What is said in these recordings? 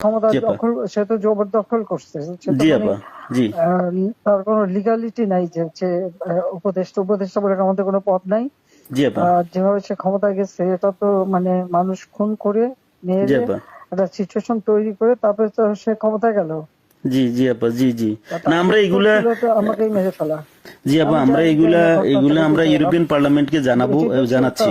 ক্ষমতা দখল সে তো জবরদখল করছে জি মানে, তার কোনো লিগালিটি নাই যে হচ্ছে উপদেষ্টা উপদেষ্টা বলে আমাদের কোনো পদ নাই। যেভাবে সে ক্ষমতা গেছে এটা তো মানে মানুষ খুন করে মেরে একটা সিচুয়েশন তৈরি করে তারপরে তো সে ক্ষমতায় গেল। জি জি আপা জি জি। না আমরা এগুলা আমাকেই মেরে ফেলা। জি আপা আমরা এগুলা এগুলা আমরা ইউরোপিয়ান পার্লামেন্টকে জানাব জানাচ্ছি।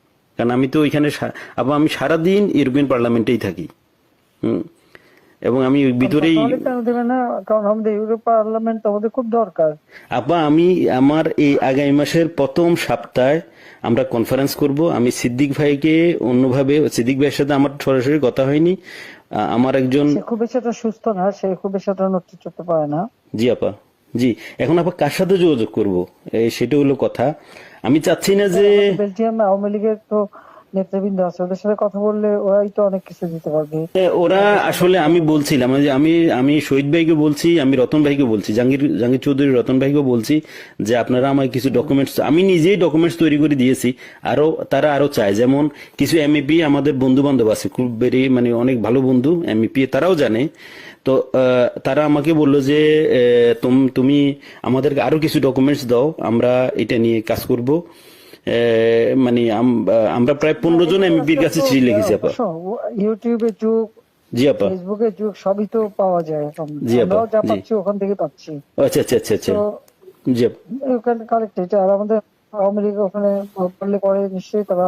কারণ আমি তো ওইখানে আবার আমি সারাদিন ইউরোপিয়ান পার্লামেন্টেই থাকি। হুম। এবং আমি ওই ভিতরেই কারণ আমাদের ইউরোপ পার্লামেন্ট আমাদের খুব দরকার। আপা আমি আমার এই আগামী মাসের প্রথম সপ্তাহে আমরা কনফারেন্স করব। আমি সিদ্দিক ভাইকে অন্যভাবে সিদ্দিক ভাইয়ের সাথে আমার সরাসরি কথা হয়নি। আমার একজন খুব বেশি সুস্থ না সে খুব বেশি নড়তে চড়তে পারে না। জি আপা জি এখন আপা কার সাথে যোগাযোগ করব? এই সেটা হলো কথা। আমি চাচ্ছি না যে বেলজিয়াম আওয়ামী লীগের তো নেতৃবৃন্দ আছে ওদের সাথে কথা বললে ওরাই তো অনেক কিছু দিতে পারবে। ওরা আসলে আমি বলছিলাম যে আমি আমি শহীদ ভাইকে বলছি আমি রতন ভাইকে বলছি জাহাঙ্গীর জাহাঙ্গীর চৌধুরী রতন ভাইকে বলছি যে আপনারা আমায় কিছু ডকুমেন্টস আমি নিজেই ডকুমেন্টস তৈরি করে দিয়েছি। আরও তারা আরও চায়। যেমন কিছু এমইপি আমাদের বন্ধু বান্ধব আছে খুব বেরি মানে অনেক ভালো বন্ধু এমইপি তারাও জানে। তো তারা আমাকে বলল যে তুমি আমাদেরকে আরও কিছু ডকুমেন্টস দাও আমরা এটা নিয়ে কাজ করব। মানে আমরা প্রায় পনেরো জন এমইপির কাছে চিঠি লিখেছি আপা। শোনো, ইউটিউবের যুগ জি আপা। ফেসবুকের যুগ সবই তো পাওয়া যায় এখন। জি আপা, যা। পাচ্ছি ওখান থেকে পাচ্ছি। আচ্ছা আচ্ছা আচ্ছা আচ্ছা। জি আপা। ওখানে কালেক্ট এটা আর আমাদের আওয়ামী লীগ ওখানে করলে পরে নিশ্চয়ই তারা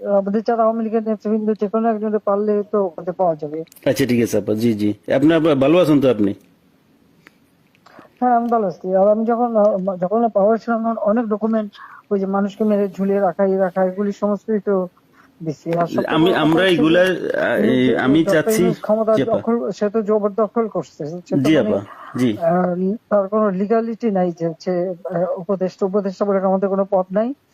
আমাদের যারা আওয়ামী লীগের নেতৃবৃন্দ যে কোনো একজনে পারলে তো ওখানে পাওয়া যাবে। আচ্ছা ঠিক আছে আপা জি জি। আপনার ভালো আছেন তো আপনি? হ্যাঁ আমি ভালো আছি। আর আমি যখন যখন পাওয়ার ছিলাম অনেক ডকুমেন্ট ওই যে মানুষকে মেরে ঝুলিয়ে রাখা এই রাখা এগুলি আমি আমরা এগুলা আমি চাচ্ছি জি সে তো জবরদখল করছে জি মানে আপা জি। তার কোনো লিগালিটি নাই যে হচ্ছে উপদেষ্টা উপদেষ্টা বলে আমাদের কোনো পথ নাই। জি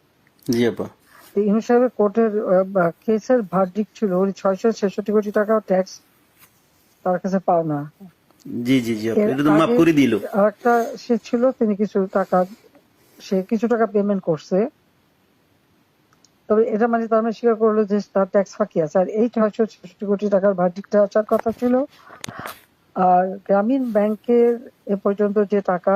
জি আপা। ইউনুস সাহেবের কোর্টের কেসের ছিল ওই ছয়শো ছেষট্টি কোটি টাকা ট্যাক্স তার কাছে জি জি জি এটা তো মাফ করে দিল। সে ছিল তিনি কিছু টাকা সে কিছু টাকা পেমেন্ট করছে। তবে এটা মানে তার মানে স্বীকার করল যে তার ট্যাক্স ফাঁকি আছে। আর এই ছয়শো ছেষট্টি কোটি টাকার ভার্ডিকটা আসার কথা ছিল। আর গ্রামীণ ব্যাংকের এ পর্যন্ত যে টাকা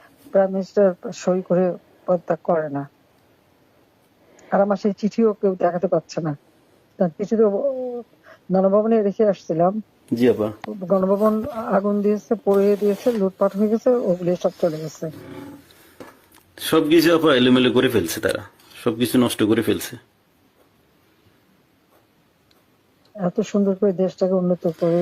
প্রাইম মিনিস্টার সই করে পদত্যাগ করে না। আর আমার সেই চিঠিও কেউ দেখাতে পারছে না। তার চিঠি তো গণভবনে রেখে আসছিলাম। জি আপা। গণভবন আগুন দিয়েছে পড়িয়ে দিয়েছে লুটপাট হয়ে গেছে ওগুলি সব চলে গেছে। সবকিছু আপা এলোমেলো করে ফেলছে তারা। সবকিছু নষ্ট করে ফেলছে। এত সুন্দর করে দেশটাকে উন্নত করে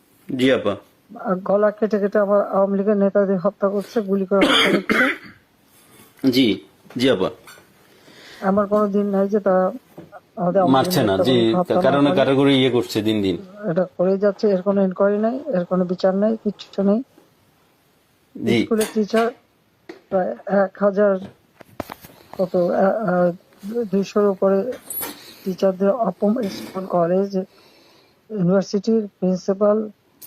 জি আপা। গলা কেটে কেটে আমার আওয়ামী লীগের নেতাদের হত্যা করছে গুলি করে হত্যা করছে। জি জি আপা। আমার কোনো দিন নাই যে তারা মারছে না জি ইয়ে করছে দিন দিন। এটা করে যাচ্ছে এর কোনো ইনকোয়ারি নাই এর কোনো বিচার নাই কিচ্ছু নেই। স্কুলের টিচার প্রায় এক হাজার কত দুইশোর উপরে টিচারদের স্কুল কলেজ ইউনিভার্সিটির প্রিন্সিপাল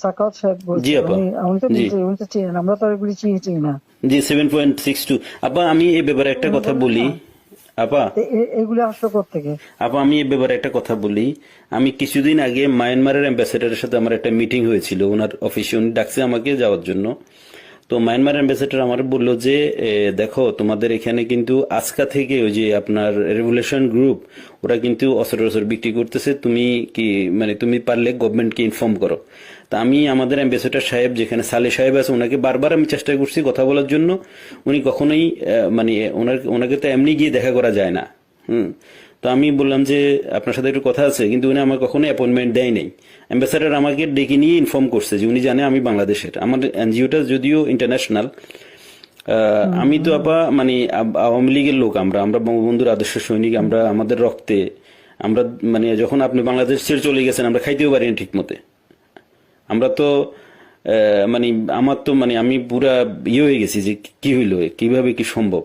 সাকাত সাহেব বলছেন আপা। উনি তো জি। নিজে- উনি তো চিনেন আমরা তো এগুলি চিনি চিনি না। জি সেভেন পয়েন্ট সিক্স টু আপা আমি এই ব্যাপারে একটা কথা বলি। আপা। তো এগুলি আসলো কোথেকে আপা আমি এই ব্যাপারে একটা কথা বলি। আমি কিছুদিন আগে মায়ানমারের অ্যাম্বাসেডারের সাথে আমার একটা মিটিং হয়েছিল। ওনার অফিসে উনি ডাকছে আমাকে যাওয়ার জন্য। তো মায়ানমার অ্যাম্বাসেডর আমার বলল যে দেখো, তোমাদের এখানে কিন্তু আজকা থেকে ওই যে আপনার রেভুলেশন গ্রুপ ওরা কিন্তু অস্ত্র টস্ত্র বিক্রি করতেছে, তুমি কি মানে তুমি পারলে গভর্নমেন্টকে ইনফর্ম করো। তা আমি আমাদের অ্যাম্বাসেডর সাহেব, যেখানে সালে সাহেব আছে, ওনাকে বারবার আমি চেষ্টা করছি কথা বলার জন্য। উনি কখনোই মানে ওনার, ওনাকে তো এমনি গিয়ে দেখা করা যায় না। হুম। তো আমি বললাম যে আপনার সাথে একটু কথা আছে, কিন্তু উনি আমার কখনো অ্যাপয়েন্টমেন্ট দেয় নাই। অ্যাম্বাসাডার আমাকে ডেকে নিয়ে ইনফর্ম করছে যে উনি জানে আমি বাংলাদেশের আমার এনজিওটা যদিও ইন্টারন্যাশনাল আমি তো আপা মানে আওয়ামী লীগের লোক আমরা আমরা বঙ্গবন্ধুর আদর্শ সৈনিক, আমরা আমাদের রক্তে, আমরা মানে যখন আপনি বাংলাদেশ ছেড়ে চলে গেছেন, আমরা খাইতেও পারি না ঠিক মতে আমরা তো মানে আমার তো মানে আমি পুরা ইয়ে হয়ে গেছি যে কি হইল, কীভাবে কি সম্ভব?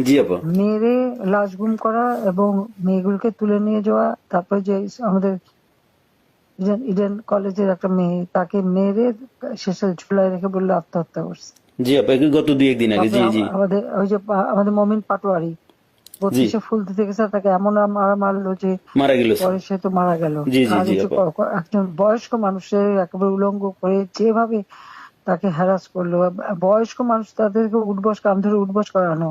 জি আপা। মেরে লাশ গুম করা এবং মেয়েগুলোকে তুলে নিয়ে যাওয়া তারপরে যে আমাদের ইডেন- কলেজের একটা মেয়ে তাকে মেরে শেষে ঝুলাই রেখে বলল আত্মহত্যা করছে। জি আপা গত দুই একদিন আগে জি জি। আমাদের ওই যে আমাদের মমিন পাটোয়ারি বত্রিশে ফুল দিতে গেছে তাকে এমন মারা মারলো যে মারা গেল পরে সে তো মারা গেল। একজন বয়স্ক মানুষের একেবারে উলঙ্গ করে যেভাবে তাকে হ্যারাস করল বয়স্ক মানুষ তাদেরকে উঠবস কাম ধরে উঠবস করানো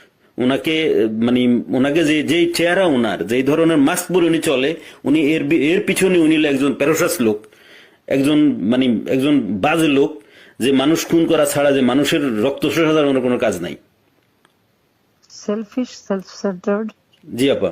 ওনাকে মানে ওনাকে যে যেই চেহারা ওনার যে ধরনের মাস্ক পরে উনি চলে উনি এর এর পিছনে উনি একজন প্যারোসাস লোক একজন মানে একজন বাজে লোক যে মানুষ খুন করা ছাড়া যে মানুষের রক্ত শোষা কোনো কাজ নাই। সেলফিশ সেলফ সেন্টার্ড জি আপা।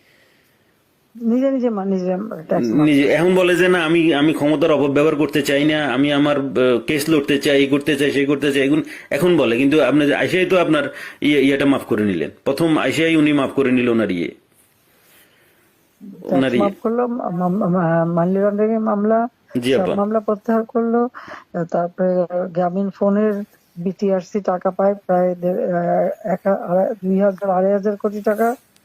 নিজে নিজে মা- নিজে নিজে এখন বলে যে না আমি আমি ক্ষমতার অপব্যবহার করতে চাই না আমি আমার কেস লড়তে চাই এই করতে চাই সেই করতে চাই এখন এখন বলে কিন্তু আপনি আইসাই তো আপনার ইয়ে ইয়েটা মাফ করে নিলেন। প্রথম আইসাই উনি মাফ করে নিল ওনার ইয়ে। ওনার ইয়ে। মাফ করল মানি লন্ডারিং মামলা মামলা প্রত্যাহার করল তারপরে গ্রামীণ ফোনের বিটিআরসি টাকা পায় প্রায় দুই হাজার আড়াই হাজার কোটি টাকা।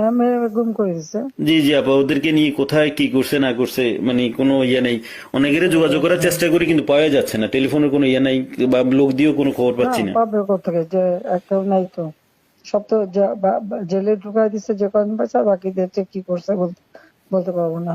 হ্যাঁ মেরে গুম করে দিছে। জি জি আপা ওদেরকে নিয়ে কোথায় কি করছে না করছে মানে কোনো ইয়ে নেই। অনেকের যোগাযোগ করার চেষ্টা করি কিন্তু পাওয়া যাচ্ছে না। টেলিফোনের কোনো ইয়ে নাই বা লোক দিয়েও কোনো খবর পাচ্ছি না। পাবে যে নাই তো। সব তো জেলে ঢুকাই দিচ্ছে যে কদিন বাচ্চা বাকিদের কি করছে বলতে বলতে পারব না।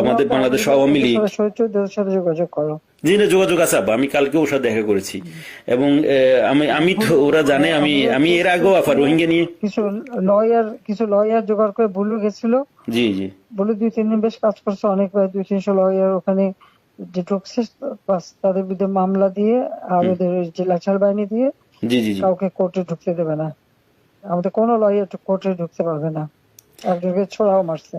আমাদের বাংলাদেশ আওয়ামী লীগ। যোগাযোগ করো। জি না যোগাযোগ আছে আপা আমি কালকে ওর সাথে দেখা করেছি। এবং আমি আমি তো ওরা জানে আমি আমি এর আগেও আপা রোহিঙ্গা নিয়ে। কিছু লয়ার কিছু লয়ার জোগাড় করে বুলু গেছিল। জি জি। বলে দুই তিন দিন বেশ কাজ করছে। অনেক প্রায় দুই তিনশো লয়ার ওখানে যে ঢুকছে তাদের বিরুদ্ধে মামলা দিয়ে আর ওদের যে লাচার বাহিনী দিয়ে জি জি কাউকে কোর্টে ঢুকতে দেবে না। আমাদের কোনো লয়ার কোর্টে ঢুকতে পারবে না। একজনকে ছোড়াও মারছে।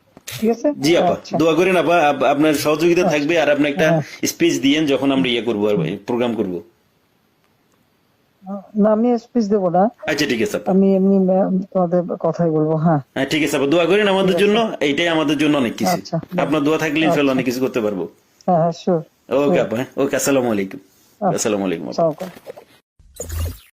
ঠিক আছে? জি আপা আচ্ছা। দোয়া করেন আপা আপ- আপনার সহযোগিতা থাকবে আর আপনি একটা স্পিচ দিয়েন যখন আমরা ইয়ে করব আর প্রোগ্রাম করব। না আমি স্পিচ দেবো না। আচ্ছা ঠিক আছে আমি এমনি তোমাদের কথাই বলব হ্যাঁ। হ্যাঁ ঠিক আছে আপা দোয়া করেন আমাদের জন্য এইটাই আমাদের জন্য অনেক কিছু। আচ্ছা। আপনার দোয়া থাকলে ইনশাল্লাহ অনেক কিছু করতে পারব। হ্যাঁ হ্যাঁ শিওর ওকে আপা হ্যাঁ ওকে আসসালামু আলাইকুম। আসসালামু আলাইকুম আপা।